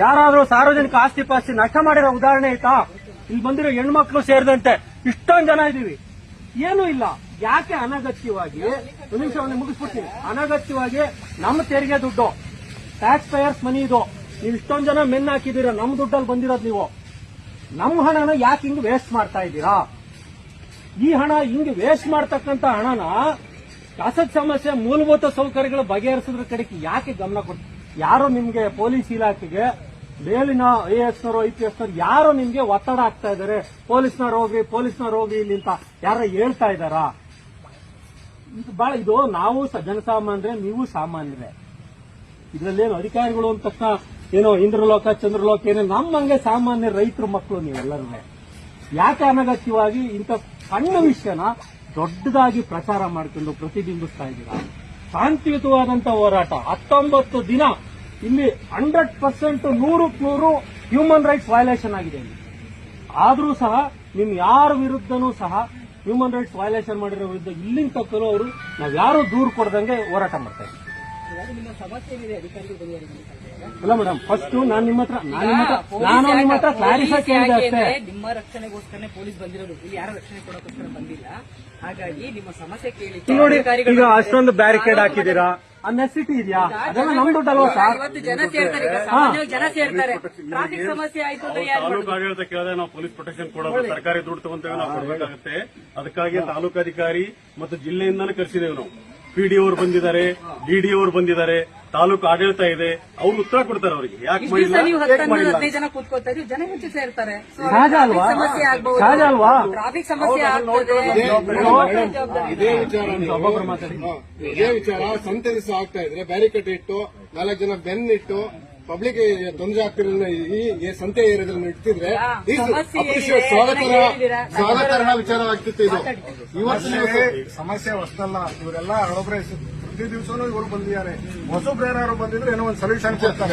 ಯಾರಾದ್ರೂ ಸಾರ್ವಜನಿಕ ಆಸ್ತಿ ಪಾಸ್ತಿ ನಷ್ಟ ಮಾಡಿರೋ ಉದಾಹರಣೆ ಆಯ್ತಾ? ಇಲ್ಲಿ ಬಂದಿರೋ ಹೆಣ್ಮಕ್ಳು ಸೇರಿದಂತೆ ಇಷ್ಟೊಂದ್ ಜನ ಇದೀವಿ ಏನೂ ಇಲ್ಲ. ಯಾಕೆ ಅನಗತ್ಯವಾಗಿ? ನಿಮಿಷವನ್ನು ಮುಗಿಸ್ಬಿಡ್ತೀನಿ. ಅನಗತ್ಯವಾಗಿ ನಮ್ಮ ತೆರಿಗೆ ದುಡ್ಡು ಟ್ಯಾಕ್ಸ್ ಪೇಯರ್ಸ್ ಮನಿ ಇದು. ನೀವು ಇಷ್ಟೊಂದ್ ಜನ ಮೆನ್ ಹಾಕಿದೀರ ನಮ್ಮ ದುಡ್ಡಲ್ಲಿ ಬಂದಿರೋದು ನೀವು. ನಮ್ಮ ಹಣನ ಯಾಕೆ ಹಿಂಗ್ ವೇಸ್ಟ್ ಮಾಡ್ತಾ ಇದ್ದೀರಾ? ಈ ಹಣ ಹಿಂಗ್ ವೇಸ್ಟ್ ಮಾಡ್ತಕ್ಕಂತ ಹಣನ, ಕಸದ ಸಮಸ್ಯೆ, ಮೂಲಭೂತ ಸೌಕರ್ಯಗಳ ಬಗೆಹರಿಸೋದ್ರ ಕಡೆಗೆ ಯಾಕೆ ಗಮನ ಕೊಡ್ ಯಾರು ನಿಮ್ಗೆ ಪೊಲೀಸ್ ಇಲಾಖೆಗೆ ಮೇಲಿನ ಐ ಎಸ್ ನವರು ಐ ಪಿ ಎಸ್ ನವರು ಯಾರು ನಿಮ್ಗೆ ಒತ್ತಡ ಆಗ್ತಾ ಇದಾರೆ ಪೊಲೀಸ್ನವ್ರು ಹೋಗಿ ಪೊಲೀಸ್ನವ್ರು ಹೋಗಿ ಇಲ್ಲಿ ಅಂತ ಯಾರ ಹೇಳ್ತಾ ಇದಾರಾ ಇದು ಬಹಳ ಇದು ನಾವು ಜನಸಾಮಾನ್ಯರೇ, ನೀವು ಸಾಮಾನ್ಯರೇ. ಇದ್ರಲ್ಲೇನು ಅಧಿಕಾರಿಗಳು ಅಂತ ತಕ್ಷಣ ಏನೋ ಇಂದ್ರಲೋಕ, ಚಂದ್ರಲೋಕ ಏನೋ ನಮ್ಮಂಗೆ ಸಾಮಾನ್ಯ ರೈತರ ಮಕ್ಕಳು ನೀವೆಲ್ಲರೂ ಯಾಕೆ ಅನಗತ್ಯವಾಗಿ ಇಂಥ ಸಣ್ಣ ವಿಷಯನ ದೊಡ್ಡದಾಗಿ ಪ್ರಚಾರ ಮಾಡ್ಕೊಂಡು ಪ್ರತಿಬಿಂಬಿಸ್ತಾ ಇದ್ದೀರಾ? ಶಾಂತಿಯುತವಾದಂತಹ ಹೋರಾಟ, ಹತ್ತೊಂಬತ್ತು ದಿನ ಇಲ್ಲಿ ಹಂಡ್ರೆಡ್ ಪರ್ಸೆಂಟ್ ನೂರಕ್ಕೆ ನೂರು ಹ್ಯೂಮನ್ ರೈಟ್ಸ್ ವಯಲೇಷನ್ ಆಗಿದೆ ಇಲ್ಲಿ. ಆದರೂ ಸಹ ನಿಮ್ ಯಾರ ವಿರುದ್ಧನೂ ಸಹ ಹ್ಯೂಮನ್ ರೈಟ್ಸ್ ವಯಲೇಷನ್ ಮಾಡಿರೋ ವಿರುದ್ಧ ಇಲ್ಲಿಂದ ತಕ್ಕಲು ಅವರು ನಾವು ಯಾರು ದೂರು ಕೊಡದಂಗೆ ಹೋರಾಟ ಮಾಡ್ತಾ ಇದ್ದೀವಿ. ಅಲ್ಲ ಮೇಡಮ್ ಫಸ್ಟ್ ನಾನು ನಿಮ್ಮ ಹತ್ರ ನಾನು ನಿಮ್ಮ ಹತ್ರ ನಾನು ನಿಮ್ಮ ಹತ್ರ ಕ್ಲಾರಿಫೈ ಕೇಳಿದೆ ಅಷ್ಟೇ. ನಿಮ್ಮ ರಕ್ಷಣೆಗೋಸ್ಕರನೇ ಪೊಲೀಸ್ ಬಂದಿರೋದು. ಇಲ್ಲಿ ಯಾರು ರಕ್ಷಣೆ ಕೊಡೋಕೋಸ್ಕರ ಬಂದಿಲ್ಲ. ಹಾಗಾಗಿ ನಿಮ್ಮ ಸಮಸ್ಯೆ ಕೇಳಿ ನೋಡಿ ಈಗ ಅಷ್ಟೊಂದು ಬ್ಯಾರಿಕೇಡ್ ಹಾಕಿದೀರಾ ಆ ನೆಸಿಟಿ ಇದೆಯಾ ಅದೆಲ್ಲ ನಮ್ ದುಡ್ಡಲ್ವಾ ಸರ್? ಇವತ್ತು ಜನ ಸೇರ್ತಾರೆ ಈಗ ಸಾಮಾನ್ಯವಾಗಿ ಜನ ಸೇರ್ತಾರೆ. ಟ್ರಾಫಿಕ್ ಸಮಸ್ಯೆ ಆಯ್ತು ಅಂದ್ರೆ ಯಾರು ತಾಲೂಕು ಆಡಳಿತ ಕೇಳಿದ್ರೆ ನಾವು ಪೊಲೀಸ್ ಪ್ರೊಟೆಕ್ಷನ್ ಕೊಡೋದು ಸರ್ಕಾರಿ ದುಡ್ಡು ತಗೊಂತೇವೆ ನಾವು ಕೊಡಬೇಕಾಗುತ್ತೆ. ಅದಕ್ಕಾಗಿ ತಾಲೂಕಾಧಿಕಾರಿ ಮತ್ತು ಜಿಲ್ಲೆಯಿಂದಾನೇ ಕರೆಸಿದ್ದೇವೆ ನಾವು. ಪಿಡಿ ಅವರು ಬಂದಿದ್ದಾರೆ ಡಿಡಿ ಅವರು ಬಂದಿದ್ದಾರೆ ತಾಲೂಕು ಆಡಳಿತ ಇದೆ ಅವ್ರು ಉತ್ತರ ಕೊಡ್ತಾರೆ ಅವರಿಗೆ. ಯಾಕೆ ಜನ ಕೂತ್ಕೋತಾ ಇದ್ದೀವಿ ಜನ ಹೆಚ್ಚು ಸೇರ್ತಾರೆ? ಸಮಸ್ಯೆ ಆಗ್ಬಹುದು ಟ್ರಾಫಿಕ್ ಸಮಸ್ಯೆ ಇದೇ ವಿಚಾರ ನೀವು- ಇದೇ ವಿಚಾರ. ಸಂತೆ ದಿವಸ ಆಗ್ತಾ ಇದ್ರೆ ಬ್ಯಾರಿಕೇಡ್ ಇಟ್ಟು ನಾಲ್ಕು ಜನ ಬೆನ್ ಇಟ್ಟು ಪಬ್ಲಿಕ್ ತೊಂದರೆ ಆಗ್ತಿರಲಿಲ್ಲ. ಈ ಈ ಸಂತೆ ಏರಿಯಾದಲ್ಲಿ ಏನಿದೆ? ಸ್ವಾಗತರ ವಿಚಾರವಾಗ್ತಿತ್ತು ಇದು. ಇವತ್ತು ಸಮಸ್ಯೆ ಹೊಸದಲ್ಲ ಇವರೆಲ್ಲ ಹಳಬ್ರೆ ಪ್ರತಿ ದಿವಸನೂ ಇವರು ಬಂದಿದ್ದಾರೆ. ಹೊಸಬ್ರು ಯಾರು ಬಂದಿದ್ರೆ ಏನೋ ಒಂದು ಸೊಲ್ಯೂಷನ್ ಕೊಡ್ತಾರೆ.